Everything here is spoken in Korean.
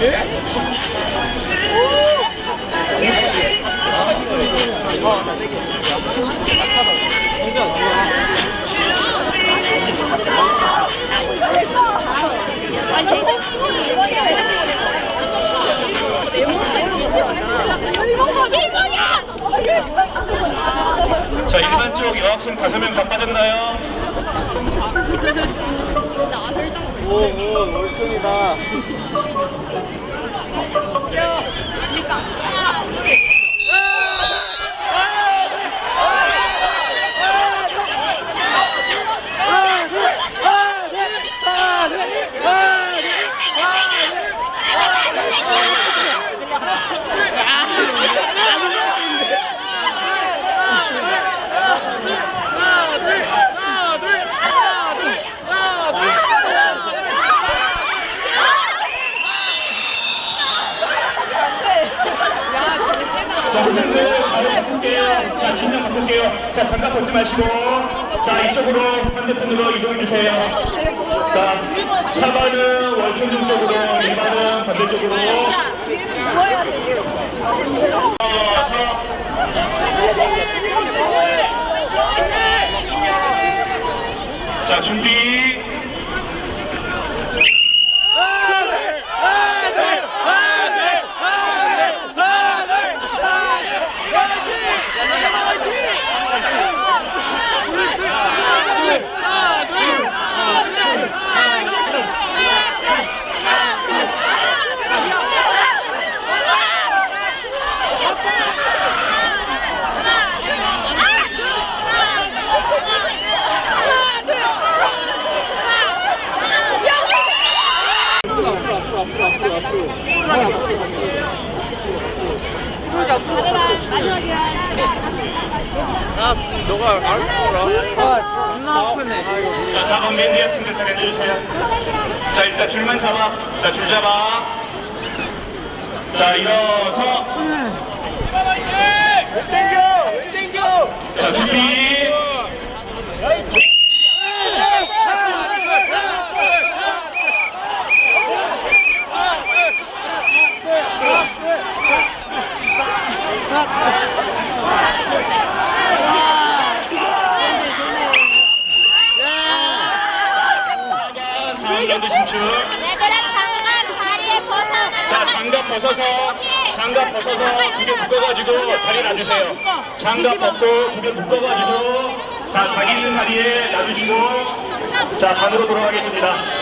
예? 오! 아, 나 세게. 자, 일반 쪽 여학생 다섯 명다 빠졌나요? 오 오 월천이다. 자, 선 생님들 자료 바꿀게요. 자, 진영 바꿀게요. 자, 장갑 벗지 마시고. 자, 이쪽으로 반대편으로 이동해주세요. 자, 4번은 월초중 쪽으로, 2번은 반대쪽으로. 자, 준비. 아 너가 알아서 먹어라. 아 존나 아프네. 자, 4번 맨 뒤에 승들 잘 해주세요. 자, 일단 줄만 잡아. 자, 줄 잡아. 자, 일어서. 땡겨 땡겨. 자, 준비. 다음 라운드 진출. 얘들아 장갑 다리에 벗어. 자, 장갑 벗어서, 장갑 벗어서 두 개 묶어가지고 자리에 놔주세요. 장갑 벗고 두 개 묶어가지고, 자, 자기 있는 자리에 놔주시고, 자, 반으로 돌아가겠습니다.